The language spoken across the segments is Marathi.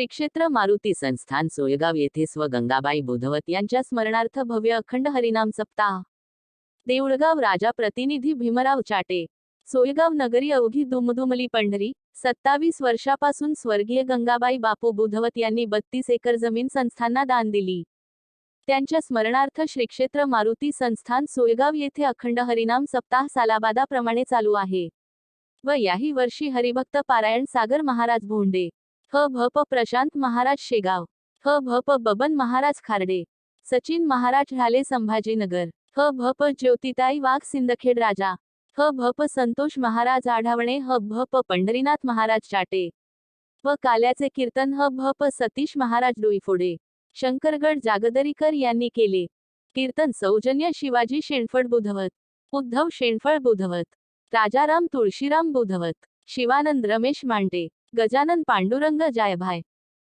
श्री क्षेत्र मारुती संस्थान सोयगाव येथे स्व गंगाबाई बुधवत यांच्या स्मरणार्थ भव्य अखंड हरिनाम सप्ताह. देऊळगाव राजा प्रतिनिधी भीमराव चाटे. सोयगाव नगरी अवघी दुमदुमली पंढरी. सत्तावीस वर्षापासून स्वर्गीय गंगाबाई बापू बुधवत यांनी बत्तीस एकर जमीन संस्थांना दान दिली. त्यांच्या स्मरणार्थ श्री क्षेत्र मारुती संस्थान सोयगाव येथे अखंड हरिनाम सप्ताह सालाबादाप्रमाणे चालू आहे. व याही वर्षी हरिभक्त पारायण सागर महाराज भोंडे. ह भ प प्रशांत महाराज शेगाव. ह भ प बबन महाराज खार्डे. सचिन महाराज ढाले संभाजीनगर. ह भ प ज्योतिताई वाघ सिंदखेड राजा. ह भ प संतोष महाराज आढावणे. ह भ प पंढरीनाथ महाराज चाटे. व काल्याचे कीर्तन. ह भ प सतीश महाराज डोईफोडे. शंकरगड जागदरीकर यांनी केले. कीर्तन सौजन्य शिवाजी शेणफळ बुधवत. उद्धव शेणफळ बुधवत. राजाराम तुळशीराम बुधवत. शिवानंद रमेश मांडे. गजानन पांडुरंग जायभाय.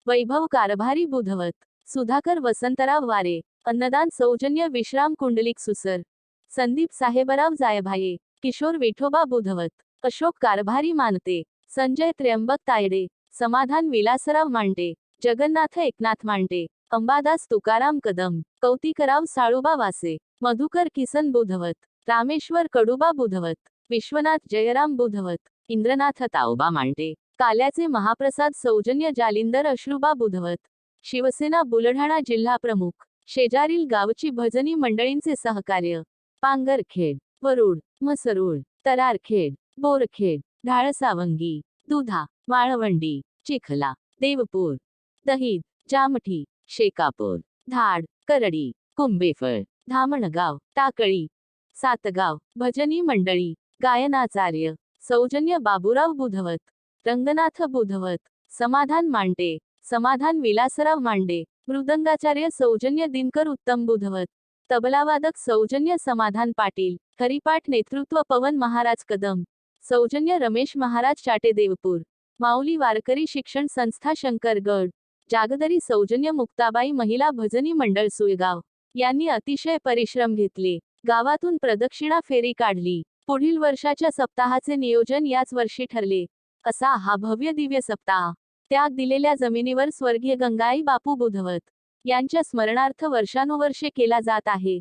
वैभव कारभारी बुधवत. सुधाकर वसंतराव वारे. अन्नदान सौजन्य विश्राम कुंडलिक सुसर. संदीप साहेबराव जायभाये. किशोर विठोबा बुधवत. अशोक कारभारी मानते. संजय त्र्यंबक तायडे. समाधान विलासराव मांडे. जगन्नाथ एकनाथ मांडे. अंबादास तुकाराम कदम. कौतिकराव साळुबा वासे. मधुकर किसन बुधवत. रामेश्वर कडुबा बुधवत. विश्वनाथ जयराम बुधवत. इंद्रनाथ ताओबा मांडे. काल्याचे महाप्रसाद सौजन्य जालिंदर अश्रुबा बुधवत. शिवसेना बुलढाणा जिल्हा प्रमुख. शेजारील गावची भजनी मंडळींचे सहकार्य. पांगरखेड वरुड मसरूळ तरारखेड बोरखेड ढाळसावंगी दुधा माळवंडी चिखला देवपूर दहीद जामठी शेकापूर धाड करडी कुंबेफळ धामणगाव टाकळी सातगाव भजनी मंडळी गायनाचार्य सौजन्य बाबुराव बुधवत. रंगनाथ बुधवत. समाधान मांडे. समाधान विलासराव मांडे. मृदंगाचार्य सौजन्य दिनकर उत्तम बुधवत. तबलावादक सौजन्य समाधान पाटील. हरिपाठ नेतृत्व पवन महाराज कदम. सौजन्य रमेश महाराज चाटे देवपूर. माऊली वारकरी शिक्षण संस्था शंकरगड. जागदरी सौजन्य मुक्ताबाई महिला भजनी मंडळ सुयगाव यांनी अतिशय परिश्रम घेतले. गावातून प्रदक्षिणा फेरी काढली. पुढील वर्षाच्या सप्ताहाचे नियोजन याच वर्षी ठरले. असा हा भव्य दिव्य सप्ताह? त्याग दिलेल्या जमिनीवर स्वर्गीय गंगाई बापू बुधवत. यांच्या स्मरणार्थ वर्षानुवर्षे केला जात आहे.